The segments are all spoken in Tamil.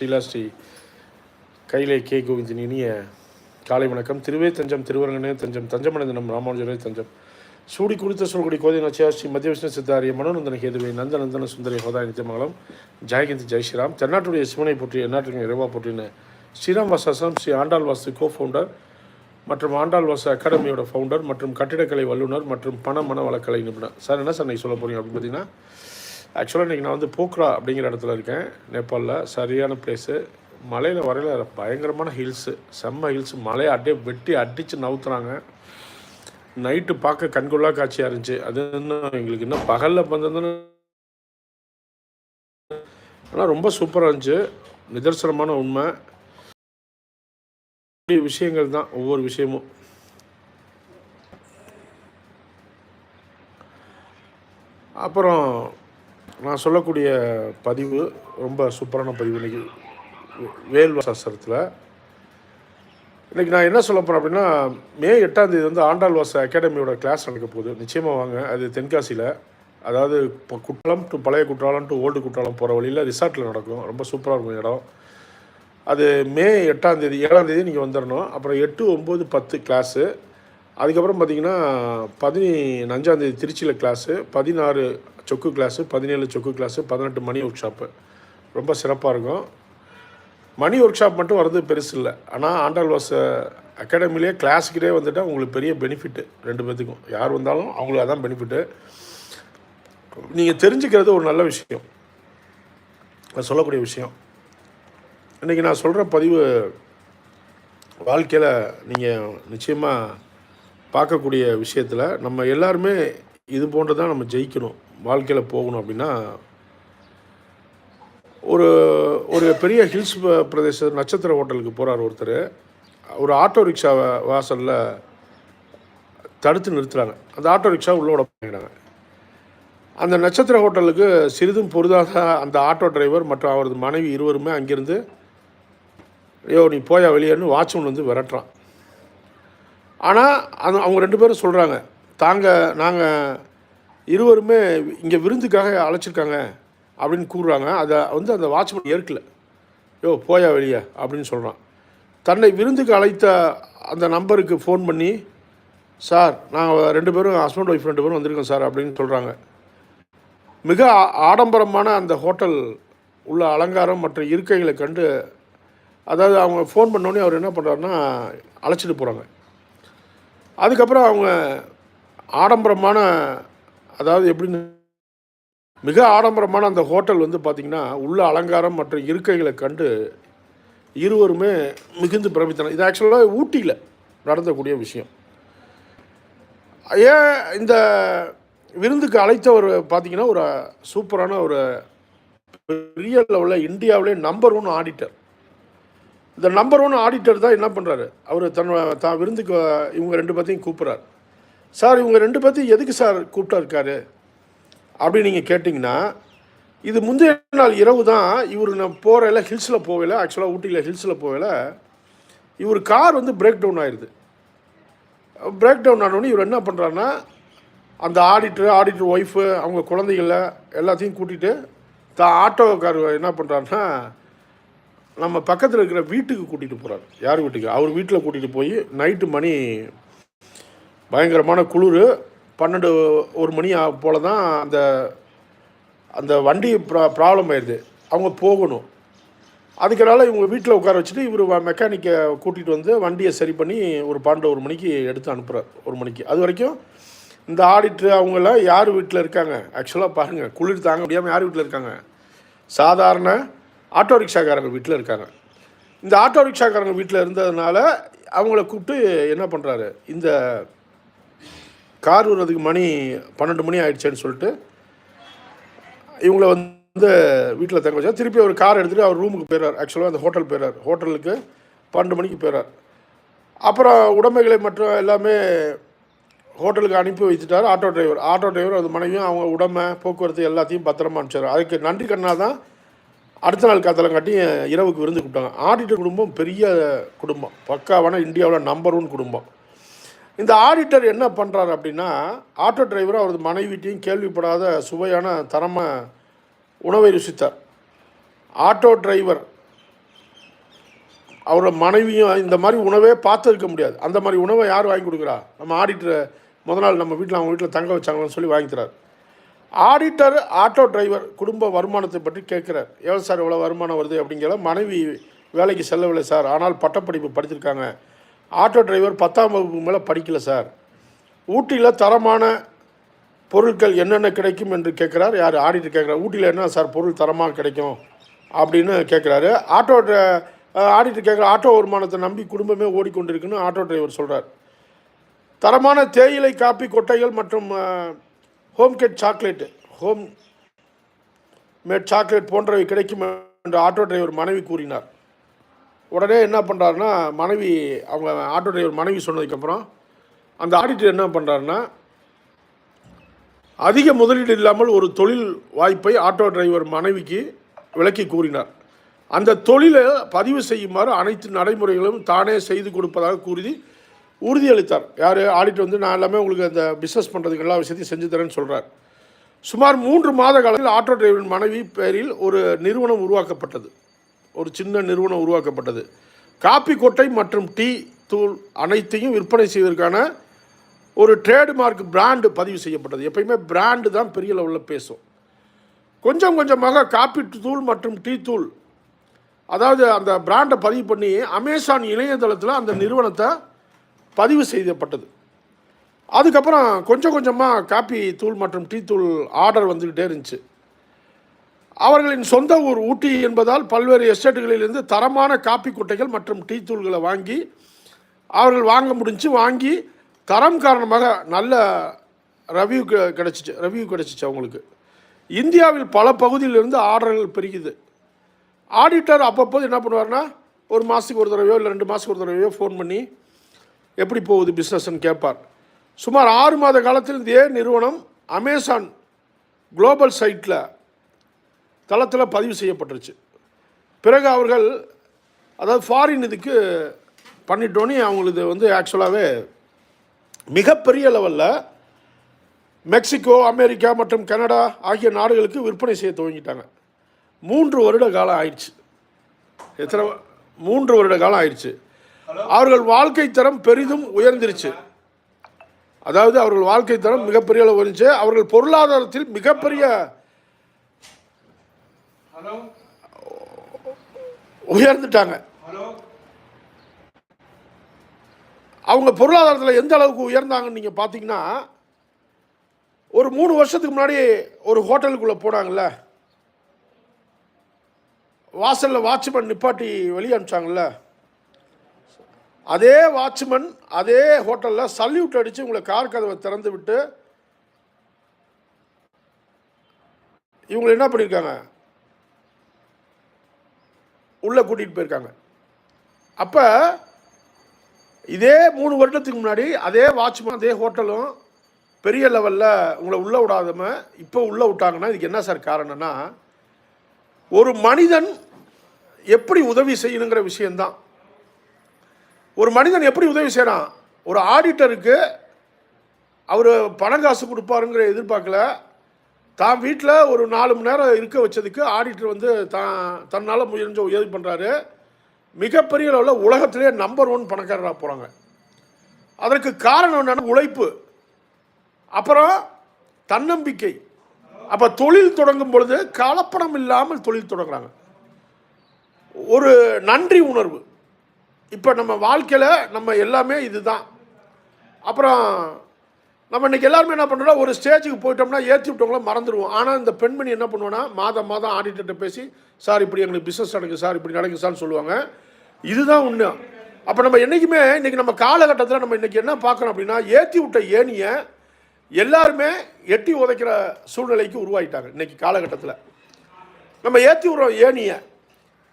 ஸ்ரீலா ஸ்ரீ கையிலே கே கோவிந்தின் இனிய காலை வணக்கம். திருவே தஞ்சம் திருவரங்கனே தஞ்சம் தஞ்சமடைந்தனம் ராமானுஜரே தஞ்சம். சூடி குறித்த சொல்குடி கோதை நச்சியா ஸ்ரீ மத்திய விஷ்ணு சித்தாரிய மனோநந்தன கேதுவை நந்தநந்தன சுந்தரி ஹோதா நித்தியமங்கலம் ஜெயகந்தி ஜெய் ஸ்ரீராம். தென்னாட்டுடைய சிவனை போற்றி எந்நாட்டுக்கு இறைவா போற்றின ஸ்ரீராம் வாசாசனம் ஸ்ரீ ஆண்டாள் வாசு கோ ஃபவுண்டர் மற்றும் ஆண்டாள் வாசு அகாடமியோட ஃபவுண்டர் மற்றும் கட்டிடக்கலை வல்லுநர் மற்றும் பண மன வழக்கலை நிபுணர். சார் என்ன சார் நீங்கள் சொல்ல போகிறீங்க அப்படின்னு பார்த்தீங்கன்னா ஆக்சுவலாக இன்றைக்கி நான் வந்து போக்ரா அப்படிங்கிற இடத்துல இருக்கேன். நேபாளில் சரியான பிளேஸு மலையில் வரையில் பயங்கரமான ஹில்ஸு செம்ம ஹில்ஸ் மலையை அப்படியே வெட்டி அடித்து நவுத்துறாங்க. நைட்டு பார்க்க கண்கொள்ளா காட்சியாக இருந்துச்சு. அது இன்னும் எங்களுக்கு இன்னும் பகலில் வந்ததுன்னு ஆனால் ரொம்ப சூப்பராக இருந்துச்சு. நிதர்சனமான உண்மை. விஷயங்கள் தான் ஒவ்வொரு விஷயமும். அப்புறம் நான் சொல்லக்கூடிய பதிவு ரொம்ப சூப்பரான பதிவு இன்னைக்கு. வேல் சாஸ்திரத்தில் இன்றைக்கி நான் என்ன சொல்ல போகிறேன் அப்படின்னா மே எட்டாம் தேதி வந்து ஆண்டாள் வாச அகாடமியோட கிளாஸ் நடக்க போகுது. நிச்சயமாக வாங்க அது தென்காசியில். அதாவது இப்போ குற்றாலம் டு பழைய குற்றாலம் டு ஓல்டு குற்றாலம் போகிற வழியில் ரிசார்ட்டில் நடக்கும். ரொம்ப சூப்பராக இருக்கும் இடம். அது மே எட்டாம் தேதி ஏழாம் தேதி நீங்கள் வந்துடணும் அப்புறம் எட்டு ஒம்பது பத்து கிளாஸு அதுக்கப்புறம் பார்த்தீங்கன்னா பதினஞ்சாந்தேதி திருச்சியில் கிளாஸு பதினாறு சொக்கு கிளாஸு பதினேழு சொக்கு கிளாஸு பதினெட்டு மணி ஒர்க் ஷாப்பு ரொம்ப சிறப்பாக இருக்கும். மணி ஒர்க் ஷாப் மட்டும் வர்றது பெருசு இல்லை. ஆனால் ஆண்டாள் வாச அகாடமிலே கிளாஸுக்கிட்டே வந்துட்டால் உங்களுக்கு பெரிய பெனிஃபிட்டு ரெண்டு பேர்த்துக்கும் யார் வந்தாலும் அவங்களுக்கு அதான் பெனிஃபிட்டு நீங்கள் தெரிஞ்சுக்கிறது ஒரு நல்ல விஷயம். நான் சொல்லக்கூடிய விஷயம். இன்றைக்கி நான் சொல்கிற பதிவு வாழ்க்கையில் நீங்கள் நிச்சயமாக பார்க்கக்கூடிய விஷயத்தில் நம்ம எல்லாருமே இது போன்று தான் நம்ம ஜெயிக்கணும் வாழ்க்கையில் போகணும் அப்படின்னா ஒரு ஒரு பெரிய ஹில்ஸ் பிரதேச நட்சத்திர ஹோட்டலுக்கு போகிறார் ஒருத்தர். ஒரு ஆட்டோ ரிக்ஷா வாசலில் தடுத்து நிறுத்துறாங்க. அந்த ஆட்டோ ரிக்ஷா உள்ளோட போயிடுறாங்க. அந்த நட்சத்திர ஹோட்டலுக்கு சிறிதும் பொருதாக அந்த ஆட்டோ டிரைவர் மற்றும் அவரது மனைவி இருவருமே அங்கிருந்து ஐயோ நீ போயா வெளியேன்னு வாட்ச்மேன் வந்து விரட்டுறான். ஆனால் அது அவங்க ரெண்டு பேரும் சொல்கிறாங்க தாங்க நாங்கள் இருவருமே இங்கே விருந்துக்காக அழைச்சிருக்காங்க அப்படின்னு கூறுறாங்க. அதை வந்து அந்த வாட்ச்மேன் ஏற்கல. யோ போயா வெளியே அப்படின்னு சொல்கிறான் தன்னை விருந்துக்கு அழைத்த அந்த நம்பருக்கு ஃபோன் பண்ணி சார் நாங்கள் ரெண்டு பேரும் ஹஸ்பண்ட் ஒய்ஃப் ரெண்டு பேரும் வந்திருக்கோம் சார் அப்படின்னு சொல்கிறாங்க மிக ஆடம்பரமான அந்த ஹோட்டல் உள்ள அலங்காரம் மற்ற இருக்கைகளை கண்டு அதாவது அவங்க ஃபோன் பண்ணோடனே அவர் என்ன பண்ணுறாருன்னா அழைச்சிட்டு போகிறாங்க அதுக்கப்புறம் அவங்க ஆடம்பரமான அதாவது எப்படின்னு மிக ஆடம்பரமான அந்த ஹோட்டல் வந்து பார்த்திங்கன்னா உள்ள அலங்காரம் மற்றும் இருக்கைகளை கண்டு இருவருமே மிகுந்து பிரமித்தனர். இது ஆக்சுவலாக ஊட்டியில் நடந்தக்கூடிய விஷயம். ஏன் இந்த விருந்துக்கு அழைத்தவர் பார்த்திங்கன்னா ஒரு சூப்பரான ஒரு பெரிய லெவலில் இந்தியாவிலே நம்பர் ஒன் ஆடிட்டர். இந்த நம்பர் ஒன் ஆடிட்டர் தான் என்ன பண்ணுறாரு அவர் தன்னோட தான் விருந்துக்கு இவங்க ரெண்டு பேர்த்தையும் கூப்பிட்றாரு. சார் இவங்க ரெண்டு பேர்த்தையும் எதுக்கு சார் கூப்பிட்டா இருக்காரு? அப்படின்னு நீங்கள் கேட்டிங்கன்னா இது முந்தைய நாள் இரவு தான் இவர் நான் போகிறல ஹில்ஸில் போகல ஆக்சுவலாக ஊட்டியில் ஹில்ஸில் போகல. இவர் கார் வந்து பிரேக் டவுன் ஆயிடுது பிரேக் டவுன் ஆனோடனே இவர் என்ன பண்ணுறாருன்னா அந்த ஆடிட்டர் ஆடிட்டர் ஒய்ஃபு அவங்க குழந்தைகள எல்லாத்தையும் கூட்டிகிட்டு தான் ஆட்டோக்கார் என்ன பண்ணுறாருன்னா நம்ம பக்கத்தில் இருக்கிற வீட்டுக்கு கூட்டிகிட்டு போகிறார் யார் வீட்டுக்கு? அவர் வீட்டில் கூட்டிகிட்டு போய் நைட்டு மணி பயங்கரமான குளிர். பன்னெண்டு ஒரு மணி போல் தான் அந்த அந்த வண்டி ப்ரா ப்ராப்ளம் ஆயிடுது அவங்க போகணும். அதுக்கனால இவங்க வீட்டில் உட்கார வச்சுட்டு இவர் மெக்கானிக்கை கூட்டிகிட்டு வந்து வண்டியை சரி பண்ணி ஒரு பன்னெண்டு ஒரு மணிக்கு எடுத்து அனுப்புகிறார் ஒரு மணிக்கு. அது வரைக்கும் இந்த ஆடிட்ரு அவங்கெல்லாம் யார் வீட்டில் இருக்காங்க? ஆக்சுவலாக பாருங்கள் குளிர் தாங்க முடியாமல் யார் வீட்டில் இருக்காங்க? சாதாரண ஆட்டோ ரிக்ஷாக்காரங்க வீட்டில் இருக்காங்க. இந்த ஆட்டோ ரிக்ஷாக்காரங்க வீட்டில் இருந்ததுனால அவங்கள கூப்பிட்டு என்ன பண்ணுறாரு இந்த கார் வர்றதுக்கு மணி பன்னெண்டு மணி ஆயிடுச்சேன்னு சொல்லிட்டு இவங்கள வந்து வீட்டில் தங்க வச்சா திருப்பி அவர் கார் எடுத்துகிட்டு அவர் ரூமுக்கு போயிடுறார். ஆக்சுவலாக அந்த ஹோட்டல் போயிடுறார். ஹோட்டலுக்கு பன்னெண்டு மணிக்கு போயிடுறார். அப்புறம் உடமைகளை மற்றும் எல்லாமே ஹோட்டலுக்கு அனுப்பி வச்சுட்டார் ஆட்டோ டிரைவர் ஆட்டோ டிரைவர் அந்த மனைவியும் அவங்க உடமை போக்குவரத்து எல்லாத்தையும் பத்திரமா அனுப்பிச்சார். அதுக்கு நன்றி கண்ணா தான் அடுத்த நாள் காத்தலம் காட்டி இரவுக்கு விருந்து கூப்பிட்டாங்க. ஆடிட்டர் குடும்பம் பெரிய குடும்பம். பக்காவான இந்தியாவில் நம்பர் ஒன் குடும்பம். இந்த ஆடிட்டர் என்ன பண்ணுறாரு அப்படின்னா ஆட்டோ டிரைவர் அவரது மனைவிட்டையும் கேள்விப்படாத சுவையான தரமாக உணவை ருசித்தார். ஆட்டோ டிரைவர் அவரோட மனைவியும் இந்த மாதிரி உணவே பார்த்துருக்க முடியாது. அந்த மாதிரி உணவை யார் வாங்கி கொடுக்குறா? நம்ம ஆடிட்டர் முதல் நாள் நம்ம வீட்டில் அவங்க வீட்டில் தங்க வச்சாங்கன்னு சொல்லி வாங்கிக்கிறார் ஆடிட்டர் ஆட்டோ டிரைவர் குடும்ப வருமானத்தை பற்றி கேட்குறார். எவ்வளோ சார் இவ்வளோ வருமானம் வருது அப்படிங்கிற மனைவி வேலைக்கு செல்லவில்லை சார். ஆனால் பட்டப்படிப்பு படிச்சிருக்காங்க. ஆட்டோ டிரைவர் பத்தாம் வகுப்பு மேலே படிக்கல சார். ஊட்டியில் தரமான பொருட்கள் என்னென்ன கிடைக்கும் என்று கேட்குறார். யார்? ஆடிட்டர் கேட்குறாரு. ஊட்டியில் என்ன சார் பொருள் தரமாக கிடைக்கும் அப்படின்னு கேட்குறாரு. ஆட்டோ ஆடிட்டர் கேட்குற ஆட்டோ வருமானத்தை நம்பி குடும்பமே ஓடிக்கொண்டிருக்குன்னு ஆட்டோ டிரைவர் சொல்கிறார் தரமான தேயிலை காப்பி கொட்டைகள் மற்றும் ஹோம் கேட் சாக்லேட் ஹோம் மேட் சாக்லேட் போன்றவை கிடைக்கும் என்று ஆட்டோ டிரைவர் மனைவி கூறினார். உடனே என்ன பண்ணுறாருன்னா மனைவி அவங்க ஆட்டோ டிரைவர் மனைவி சொன்னதுக்கப்புறம் அந்த ஆடிட்டர் என்ன பண்ணுறாருன்னா அதிக முதலீடு இல்லாமல் ஒரு தொழில் வாய்ப்பை ஆட்டோ டிரைவர் மனைவிக்கு விளக்கி கூறினார். அந்த தொழிலை பதிவு செய்யுமாறு அனைத்து நடைமுறைகளும் தானே செய்து கொடுப்பதாக கூறி உறுதியளித்தார். யார்? ஆடிட்டு வந்து நான் எல்லாமே உங்களுக்கு அந்த பிஸ்னஸ் பண்ணுறதுக்கு எல்லா விஷயத்தையும் செஞ்சு தரேன்னு சொல்கிறார் சுமார் மூன்று மாத காலத்தில் ஆட்டோ டிரைவரின் மனைவி பெயரில் ஒரு நிறுவனம் உருவாக்கப்பட்டது. ஒரு சின்ன நிறுவனம் உருவாக்கப்பட்டது. காப்பி கொட்டை மற்றும் டீ தூள் அனைத்தையும் விற்பனை செய்வதற்கான ஒரு ட்ரேட்மார்க் பிராண்டு பதிவு செய்யப்பட்டது. எப்பயுமே பிராண்டு தான் பெரிய லெவலில் பேசும். கொஞ்சம் கொஞ்சமாக காப்பி தூள் மற்றும் டீ தூள் அதாவது அந்த பிராண்டை பதிவு பண்ணி அமேசான் இணையதளத்தில் அந்த நிறுவனத்தை பதிவு செய்யப்பட்டது. அதுக்கப்புறம் கொஞ்சம் கொஞ்சமாக காப்பி தூள் மற்றும் டீ தூள் ஆர்டர் வந்துக்கிட்டே இருந்துச்சு. அவர்களின் சொந்த ஊர் ஊட்டி என்பதால் பல்வேறு எஸ்டேட்டுகளிலிருந்து தரமான காப்பி குட்டைகள் மற்றும் டீ தூள்களை வாங்கி அவர்கள் வாங்க முடிஞ்சு வாங்கி தரம் காரணமாக நல்ல ரெவ்யூ கிடச்சிச்சு ரெவ்யூ கிடச்சிச்சு அவங்களுக்கு. இந்தியாவில் பல பகுதியிலிருந்து ஆர்டர்கள் பெருகுது. ஆடிட்டர் அப்பப்போது என்ன பண்ணுவார்னா ஒரு மாதத்துக்கு ஒரு தடவையோ இல்லை ரெண்டு மாதத்துக்கு ஒரு தடவையோ ஃபோன் பண்ணி எப்படி போகுது பிஸ்னஸ்ன்னு கேட்பார். சுமார் ஆறு மாத காலத்தில் இதே நிறுவனம் அமேசான் குளோபல் சைட்டில் தளத்தில் பதிவு செய்யப்பட்டுருச்சு. பிறகு அவர்கள் அதாவது ஃபாரின் இதுக்கு பண்ணிட்டோன்னே அவங்களுக்கு வந்து ஆக்சுவலாகவே மிகப்பெரிய லெவலில் மெக்சிகோ அமெரிக்கா மற்றும் கனடா ஆகிய நாடுகளுக்கு விற்பனை செய்ய துவங்கிட்டாங்க. மூன்று வருட காலம் ஆயிடுச்சு. எத்தனை மூன்று வருட காலம் ஆயிடுச்சு. அவர்கள் வாழ்க்கை தரம் பெரிதும் உயர்ந்துருச்சு. அதாவது அவர்கள் வாழ்க்கை தரம் மிகப்பெரிய அளவு உயர்ந்துச்சு. அவர்கள் பொருளாதாரத்தில் மிகப்பெரிய உயர்ந்துட்டாங்க. அவங்க பொருளாதாரத்தில் எந்த அளவுக்கு உயர்ந்தாங்கன்னு நீங்கள் பார்த்தீங்கன்னா ஒரு மூணு வருஷத்துக்கு முன்னாடி ஒரு ஹோட்டலுக்குள்ளே போனாங்கல்ல. வாசலில் வாட்ச்மேன் நிப்பாட்டி வெளியே அனுப்பிச்சாங்கல்ல. அதே வாட்ச்மேன் அதே ஹோட்டலில் சல்யூட் அடித்து உங்களை கார் கதவை திறந்து விட்டு இவங்களை என்ன பண்ணியிருக்காங்க? உள்ளே கூட்டிகிட்டு போயிருக்காங்க. அப்போ இதே மூணு வருடத்துக்கு முன்னாடி அதே வாட்ச்மேன் அதே ஹோட்டலும் பெரிய லெவலில் உங்களை உள்ளே விடாதம இப்போ உள்ளே விட்டாங்கன்னா இதுக்கு என்ன சார் காரணம்னா ஒரு மனிதன் எப்படி உதவி செய்யணுங்கிற விஷயந்தான் ஒரு மனிதன் எப்படி உதவி செய்கிறான் ஒரு ஆடிட்டருக்கு அவர் பணம் காசு கொடுப்பாருங்கிற எதிர்பார்க்கல. தான் வீட்டில் ஒரு நாலு மணி நேரம் இருக்க வச்சதுக்கு ஆடிட்டர் வந்து தான் தன்னால் முயன்ற உதவி பண்ணுறாரு மிகப்பெரிய அளவில் உலகத்திலே நம்பர் ஒன் பணக்காரராக போகிறாங்க அதற்கு காரணம் என்னென்னா உழைப்பு. அப்புறம் தன்னம்பிக்கை. அப்போ தொழில் தொடங்கும் பொழுது கலப்படம் இல்லாமல் தொழில் தொடங்குறாங்க. ஒரு நன்றி உணர்வு. இப்போ நம்ம வாழ்க்கையில் நம்ம எல்லாமே இதுதான். அப்புறம் நம்ம இன்னைக்கு எல்லாருமே என்ன பண்ணுறோம் ஒரு ஸ்டேஜுக்கு போயிட்டோம்னா ஏற்றி விட்டவங்கள மறந்துடுவோம். ஆனால் இந்த பெண்மணி என்ன பண்ணுவோன்னா மாதம் மாதம் ஆடிட்டர்கிட்ட பேசி சார் இப்படி எங்களுக்கு பிஸ்னஸ் நடக்குது சார் இப்படி நடக்குது சார்னு சொல்லுவாங்க. இதுதான் உண்மை. அப்போ நம்ம என்றைக்குமே இன்றைக்கி நம்ம காலகட்டத்தில் நம்ம இன்றைக்கி என்ன பார்க்குறோம் அப்படின்னா ஏற்றி விட்ட ஏணியை எல்லாருமே எட்டி உதைக்கிற சூழ்நிலைக்கு உருவாயிட்டாங்க இன்றைக்கி காலகட்டத்தில். நம்ம ஏற்றி விடுறோம் ஏணியை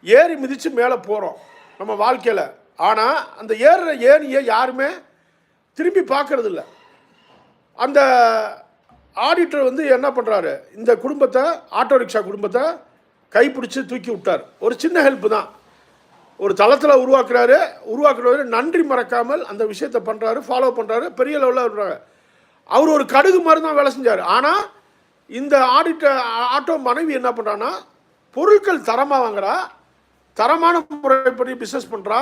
ஏறி மிதித்து மேலே போகிறோம் நம்ம வாழ்க்கையில். ஆனால் அந்த ஏறுற ஏணியை யாருமே திரும்பி பார்க்கறதில்ல. அந்த ஆடிட்டர் வந்து என்ன பண்ணுறாரு இந்த குடும்பத்தை ஆட்டோ ரிக்ஷா குடும்பத்தை கைப்பிடிச்சி தூக்கி விட்டார். ஒரு சின்ன ஹெல்ப் தான். ஒரு தளத்தில் உருவாக்குறாரு. உருவாக்குறவர் நன்றி மறக்காமல் அந்த விஷயத்தை பண்ணுறாரு ஃபாலோ பண்ணுறாரு பெரிய லெவலில் விடுறாங்க அவர் ஒரு கடுகு மாதிரி தான் வேலை செஞ்சார். ஆனால் இந்த ஆடிட்டர் ஆட்டோ மனைவி என்ன பண்ணுறான்னா பொருட்கள் தரமாக வாங்குறா. தரமான முறைப்படி பிஸ்னஸ் பண்ணுறா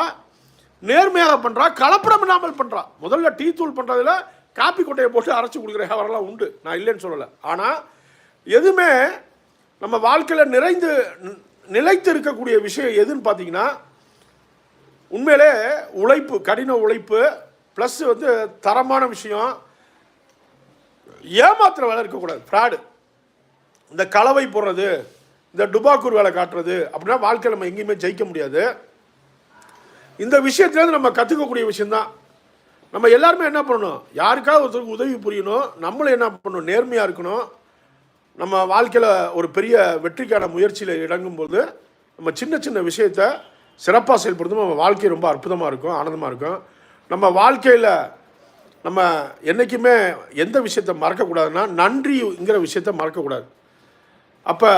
நேர்மையாக பண்ணுறா கலப்படம் இல்லாமல் பண்ணுறா முதல்ல டீ தூள் பண்ணுறதுல காப்பி கொட்டையை போட்டு அரைச்சி கொடுக்குற வியாபாரம்லாம் உண்டு. நான் இல்லைன்னு சொல்லலை. ஆனால் எதுவுமே நம்ம வாழ்க்கையில் நிறைந்து நி- நிலைத்து இருக்கக்கூடிய விஷயம் எதுன்னு பார்த்தீங்கன்னா உண்மையிலே உழைப்பு கடின உழைப்பு ப்ளஸ் வந்து தரமான விஷயம். ஏமாத்துற வேலை இருக்கக்கூடாது. ஃப்ராடு இந்த கலவை போடுறது இந்த டுபாக்கூர் வேலை காட்டுறது அப்படின்னா வாழ்க்கையில் நம்ம எங்கேயுமே ஜெயிக்க முடியாது. இந்த விஷயத்துலேருந்து நம்ம கற்றுக்கக்கூடிய விஷயந்தான் நம்ம எல்லாருமே என்ன பண்ணணும்? யாருக்காவது ஒருத்தருக்கு உதவி புரியணும். நம்மளும் என்ன பண்ணணும்? நேர்மையாக இருக்கணும். நம்ம வாழ்க்கையில் ஒரு பெரிய வெற்றிக்கான முயற்சியில் இறங்கும்போது நம்ம சின்ன சின்ன விஷயத்த சிறப்பாக செயல்படுத்தும் நம்ம வாழ்க்கை ரொம்ப அற்புதமாக இருக்கும் ஆனந்தமாக இருக்கும். நம்ம வாழ்க்கையில் நம்ம என்றைக்குமே எந்த விஷயத்த மறக்கக்கூடாதுன்னா நன்றிங்கிற விஷயத்த மறக்கக்கூடாது. அப்போ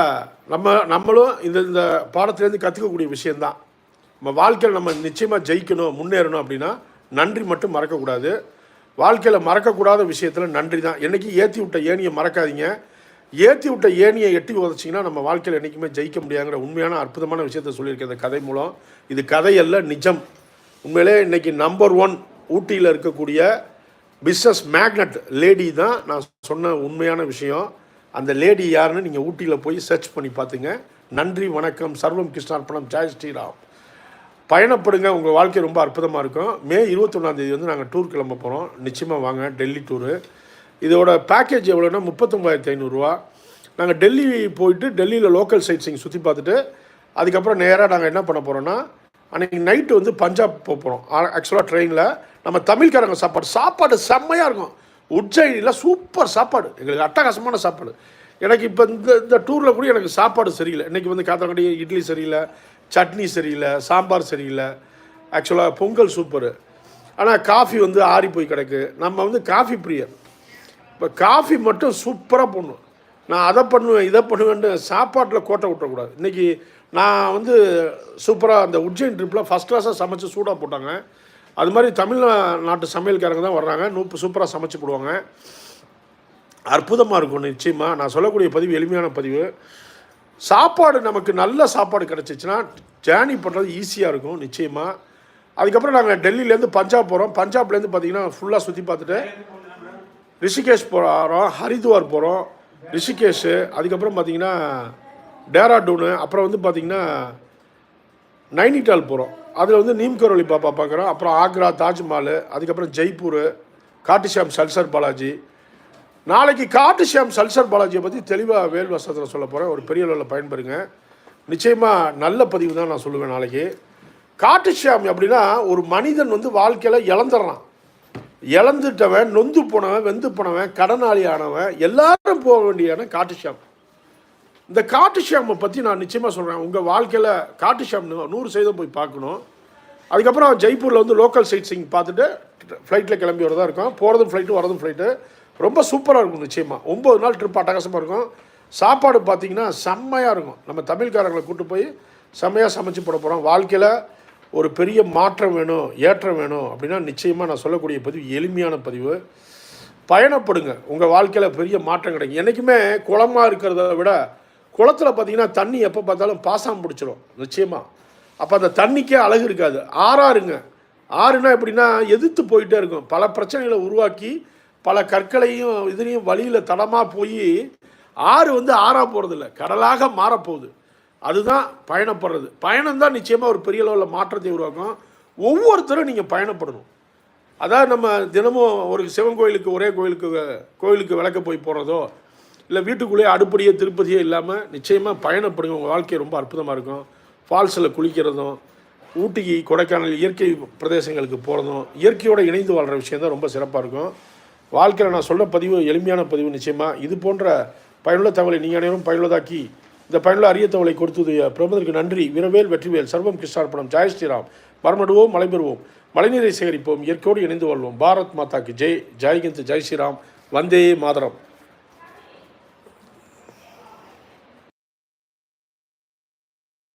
நம்ம நம்மளும் இந்த இந்த பாடத்துலேருந்து கற்றுக்கக்கூடிய விஷயந்தான் நம்ம வாழ்க்கையில் நம்ம நிச்சயமாக ஜெயிக்கணும் முன்னேறணும் அப்படின்னா நன்றி மட்டும் மறக்கக்கூடாது. வாழ்க்கையில் மறக்கக்கூடாத விஷயத்தில் நன்றி தான். என்றைக்கு ஏற்றி விட்ட ஏனியை மறக்காதீங்க. ஏற்றி விட்ட ஏனியை எட்டி உதச்சிங்கன்னா நம்ம வாழ்க்கையில் என்றைக்குமே ஜெயிக்க முடியாங்கிற உண்மையான அற்புதமான விஷயத்த சொல்லியிருக்கேன் இந்த கதை மூலம். இது கதை அல்ல நிஜம். உண்மையிலே இன்னைக்கு நம்பர் ஒன் ஊட்டியில் இருக்கக்கூடிய பிஸ்னஸ் மேக்னட் லேடி தான் நான் சொன்ன உண்மையான விஷயம். அந்த லேடி யாருன்னு நீங்கள் ஊட்டியில் போய் சர்ச் பண்ணி பார்த்துங்க. நன்றி வணக்கம். சர்வம் கிருஷ்ணார்ப்பணம் ஜெய் ஸ்ரீராம். பயணப்படுங்க. உங்கள் வாழ்க்கை ரொம்ப அற்புதமாக இருக்கும். மே இருபத்தொன்னாந்தேதி வந்து நாங்கள் டூர் கிளம்ப போகிறோம் நிச்சயமாக வாங்க டெல்லி டூரு இதோட பேக்கேஜ் எவ்வளோன்னா முப்பத்தொம்பதாயிரத்தி ஐநூறுரூவா நாங்கள் டெல்லி போயிட்டு டெல்லியில் லோக்கல் சைட்ஸிங் சுற்றி பார்த்துட்டு அதுக்கப்புறம் நேராக நாங்கள் என்ன பண்ண போகிறோன்னா அன்றைக்கி நைட்டு வந்து பஞ்சாப் போக போகிறோம் ஆக்சுவலாக ட்ரெயினில் நம்ம தமிழ்காரங்க சாப்பாடு சாப்பாடு செம்மையாக இருக்கும். உஜ்ஜயினியில் சூப்பர் சாப்பாடு. எங்களுக்கு அட்டகாசமான சாப்பாடு. எனக்கு இப்போ இந்த இந்த டூரில் கூட எனக்கு சாப்பாடு சரியில்லை. இன்றைக்கி வந்து காத்தாக்கடி இட்லி சரியில்லை சட்னி சரியில்லை சாம்பார் சரியில்லை. ஆக்சுவலாக பொங்கல் சூப்பரு ஆனால் காஃபி வந்து ஆறி போய் கிடக்கு. நம்ம வந்து காஃபி பிரியர். இப்போ காஃபி மட்டும் சூப்பராக பண்ணும் நான் அதை பண்ணுவேன் இதை பண்ணுவேன்ட்டு சாப்பாட்டில் கோட்டை விட்டக்கூடாது. இன்றைக்கி நான் வந்து சூப்பராக அந்த உஜ்ஜைன் ட்ரிப்பில் ஃபஸ்ட் கிளாஸாக சமைச்சு சூடாக போட்டாங்க. அது மாதிரி தமிழ்நாட்டு சமையல்காரங்க தான் வர்றாங்க. நூப்பு சூப்பராக சமைச்சு போடுவாங்க. அற்புதமாக இருக்கும் நிச்சயமாக நான் சொல்லக்கூடிய பதிவு எளிமையான பதிவு. சாப்பாடு நமக்கு நல்ல சாப்பாடு கிடச்சிச்சின்னா ஜேர்னி பண்ணுறது ஈஸியாக இருக்கும் நிச்சயமாக அதுக்கப்புறம் நாங்கள் டெல்லியிலேருந்து பஞ்சாப் போகிறோம் பஞ்சாப்லேருந்து பார்த்தீங்கன்னா ஃபுல்லாக சுற்றி பார்த்துட்டு ரிஷிகேஷ் போகிறோம் ஹரித்வார் போகிறோம் ரிஷிகேஷு. அதுக்கப்புறம் பார்த்தீங்கன்னா டேராடூனு. அப்புறம் வந்து பார்த்தீங்கன்னா நைனிடால் போகிறோம் அதில் வந்து நீம்கரோலி பாப்பா பார்க்குறோம் அப்புறம் ஆக்ரா தாஜ்மஹால். அதுக்கப்புறம் ஜெய்ப்பூர் காட்டிஷாம் சல்சர் பாலாஜி. நாளைக்கு காட்டுஷாம் சல்சர் பாலாஜியை பற்றி தெளிவாக வேல் வசத்தில் சொல்ல போகிறேன் ஒரு பெரிய அளவில் பயன்பெறுங்க. நிச்சயமாக நல்ல பதிவு தான் நான் சொல்லுவேன் நாளைக்கு. காட்டுஷாம் அப்படின்னா ஒரு மனிதன் வந்து வாழ்க்கையில் இழந்துடுறான் இழந்துட்டவன் நொந்து போனவன் வெந்து போனவன் கடனாளி ஆனவன் எல்லாரும் போக வேண்டியான காட்டுஷாம் இந்த காட்டு ஷாமை பற்றி நான் நிச்சயமாக சொல்கிறேன் உங்கள் வாழ்க்கையில் காட்டு ஷாம் நூறு சதவீதம் போய் பார்க்கணும். அதுக்கப்புறம் ஜெய்ப்பூரில் வந்து லோக்கல் சைட் சீங் பார்த்துட்டு ஃப்ளைட்டில் கிளம்பி வரதான் இருக்கும். போகிறதும் ஃப்ளைட்டு வரதும் ஃப்ளைட்டு ரொம்ப சூப்பராக இருக்கும் நிச்சயமாக ஒம்பது நாள் ட்ரிப் அட்டகாசமாக இருக்கும். சாப்பாடு பார்த்தீங்கன்னா செம்மையாக இருக்கும். நம்ம தமிழ்காரங்களை கூட்டு போய் செம்மையாக சமைச்சு போட போகிறோம் வாழ்க்கையில் ஒரு பெரிய மாற்றம் வேணும் ஏற்றம் வேணும் அப்படின்னா நிச்சயமாக நான் சொல்லக்கூடிய பதிவு எளிமையான பதிவு. பயணப்படுங்க. உங்கள் வாழ்க்கையில் பெரிய மாற்றம் கிடைக்கும். என்றைக்குமே குளமாக இருக்கிறத விட குளத்துல பார்த்தீங்கன்னா தண்ணி எப்போ பார்த்தாலும் பாசம் பிடிச்சிரும். நிச்சயமாக அப்போ அந்த தண்ணிக்கே அழகு இருக்காது. ஆறாருங்க. ஆறுனா எப்படின்னா எதிர்த்து போயிட்டே இருக்கும். பல பிரச்சனைகளை உருவாக்கி பல கற்களையும் இதுலேயும் வழியில் தடமாக போய் ஆறு வந்து ஆறாக போகிறதில்ல கடலாக மாறப்போகுது. அதுதான் பயணப்படுறது. பயணம் தான் நிச்சயமாக ஒரு பெரிய அளவில் மாற்றத்தை உருவாக்கும். ஒவ்வொருத்தரும் நீங்கள் பயணப்படணும். அதாவது நம்ம தினமும் ஒரு சிவன் கோயிலுக்கு ஒரே கோயிலுக்கு கோயிலுக்கு விளக்க போய் போகிறதோ இல்லை வீட்டுக்குள்ளேயே அடுப்படியே திருப்பதியே இல்லாமல் நிச்சயமாக பயணப்படுங்க. உங்கள் வாழ்க்கை ரொம்ப அற்புதமாக இருக்கும். ஃபால்ஸில் குளிக்கிறதும் ஊட்டிக்கு கொடைக்கானல் இயற்கை பிரதேசங்களுக்கு போகிறதும் இயற்கையோடு இணைந்து வாழ்கிற விஷயம் தான் ரொம்ப சிறப்பாக இருக்கும். வாழ்க்கையில் நான் சொல்ல பதிவு எளிமையான பதிவு நிச்சயமாக இது போன்ற பயனுள்ள தகவலை நீங்கள் அனைவரும் பயனுள்ளதாக்கி இந்த பயனுள்ள அரிய தகவலை கொடுத்தது பிரபந்தருக்கு நன்றி. வீரவேல் வெற்றிவேல். சர்வம் கிருஷ்ணார்பணம். ஜெய் ஸ்ரீராம். மரமடுவோம் மலை பெறுவோம் மழைநீரை சேகரிப்போம். இயற்கையோடு இணைந்து வாழ்வோம். பாரத் மாதாக்கு ஜெய். ஜெய்கிந்த் ஜெய் ஸ்ரீராம். வந்தே மாதரம்.